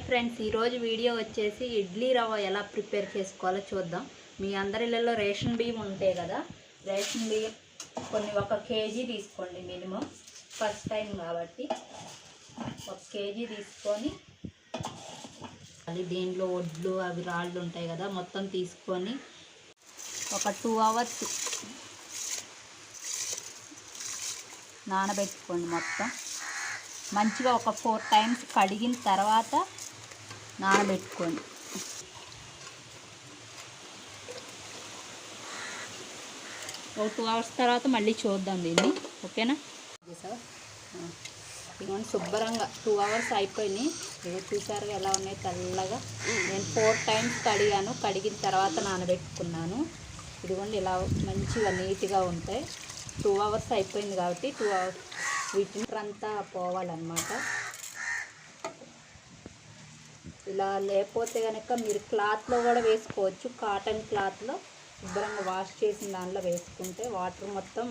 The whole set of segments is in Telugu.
హాయ్ ఫ్రెండ్స్ ఈరోజు వీడియో వచ్చేసి ఇడ్లీ రవ్వ ఎలా ప్రిపేర్ చేసుకోవాలో చూద్దాం. మీ అందరిలలో రేషన్ బియ్యం ఉంటాయి కదా రేషన్ బియ్యం కొన్ని ఒక కేజీ తీసుకోండి మినిమం. ఫస్ట్ టైం కాబట్టి ఒక కేజీ తీసుకొని అది దీంట్లో వడ్లు అవి రాళ్ళు ఉంటాయి కదా మొత్తం తీసుకొని ఒక టూ అవర్స్ నానబెట్టుకోండి మొత్తం. మంచిగా ఒక ఫోర్ టైమ్స్ కడిగిన తర్వాత నానబెట్టుకోండి. ఒక టూ అవర్స్ తర్వాత మళ్ళీ చూద్దాం దీన్ని. ఓకేనా? సార్ ఇదిగోండి శుభ్రంగా టూ అవర్స్ అయిపోయినాయి. ఇవి చూసారు ఎలా ఉన్నాయి? తెల్లగా. నేను ఫోర్ టైమ్స్ కడిగాను. కడిగిన తర్వాత నానబెట్టుకున్నాను. ఇదిగోండి ఇలా మంచిగా నీట్గా ఉంటాయి. టూ అవర్స్ అయిపోయింది కాబట్టి టూ అవర్స్ వీటిని అంతా పోవాలన్నమాట. ఇలా లేకపోతే కనుక మీరు క్లాత్లో కూడా వేసుకోవచ్చు. కాటన్ క్లాత్లో శుభ్రంగా వాష్ చేసిన దాంట్లో వేసుకుంటే వాటర్ మొత్తం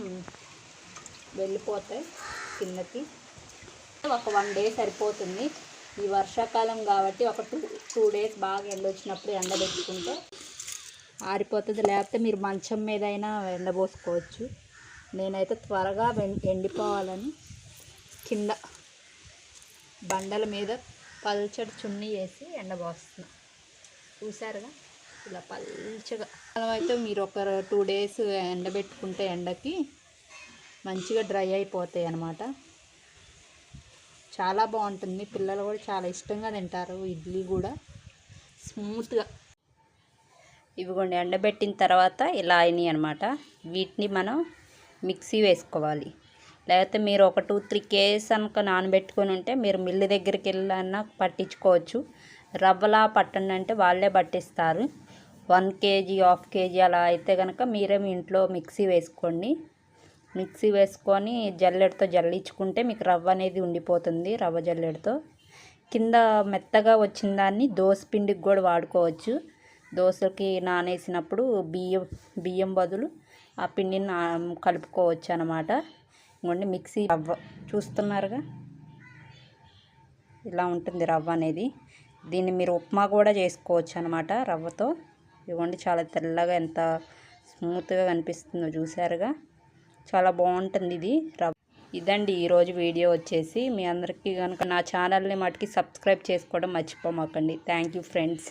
వెళ్ళిపోతాయి కిందకి. ఒక వన్ డే సరిపోతుంది. ఈ వర్షాకాలం కాబట్టి ఒక టూ టూ డేస్ బాగా ఎండొచ్చినప్పుడు ఎండబెట్టుకుంటే ఆరిపోతుంది. లేకపోతే మీరు మంచం మీద అయినా ఎండబోసుకోవచ్చు నేనైతే త్వరగా ఎండిపోవాలని కింద బండల మీద పల్చడి చున్నీ వేసి ఎండబోస్తున్నా చూసారుగా ఇలా పల్చగా. అయితే మీరు ఒక టూ డేస్ ఎండబెట్టుకుంటే ఎండకి మంచిగా డ్రై అయిపోతాయి అన్నమాట. చాలా బాగుంటుంది. పిల్లలు కూడా చాలా ఇష్టంగా తింటారు ఇడ్లీ కూడా. స్మూత్గా. ఇవిగోండి ఎండబెట్టిన తర్వాత ఇలా అయినాయి అనమాట వీటిని మనం మిక్సీ వేసుకోవాలి. లేకపోతే మీరు ఒక టూ త్రీ కేజీస్ కనుక నానబెట్టుకొని ఉంటే మీరు మిల్లు దగ్గరికి వెళ్ళన్నా పట్టించుకోవచ్చు. రవ్వలా పట్టండి అంటే వాళ్ళే పట్టిస్తారు. వన్ కేజీ హాఫ్ కేజీ అలా అయితే కనుక మీరే మీ ఇంట్లో మిక్సీ వేసుకోండి. మిక్సీ వేసుకొని జల్లెడతో జల్లించుకుంటే మీకు రవ్వ అనేది ఉండిపోతుంది రవ్వ జల్లెడతో. కింద మెత్తగా వచ్చిన దాన్ని దోశ పిండికి కూడా వాడుకోవచ్చు. దోశకి నానేసినప్పుడు బియ్యం బియ్యం బదులు ఆ పిండిని కలుపుకోవచ్చు అనమాట ఇంకోండి మిక్సీ రవ్వ చూస్తున్నారుగా? ఇలా ఉంటుంది రవ్వ అనేది. దీన్ని మీరు ఉప్మా కూడా చేసుకోవచ్చు అనమాట రవ్వతో. ఇవ్వండి చాలా తెల్లగా ఎంత స్మూత్గా కనిపిస్తుందో చూసారుగా చాలా బాగుంటుంది ఇది రవ్వ. ఇదండి ఈరోజు వీడియో వచ్చేసి. మీ అందరికీ కనుక నా ఛానల్ని మటుకి సబ్స్క్రైబ్ చేసుకోవడం మర్చిపోమాకండి. Thank you friends.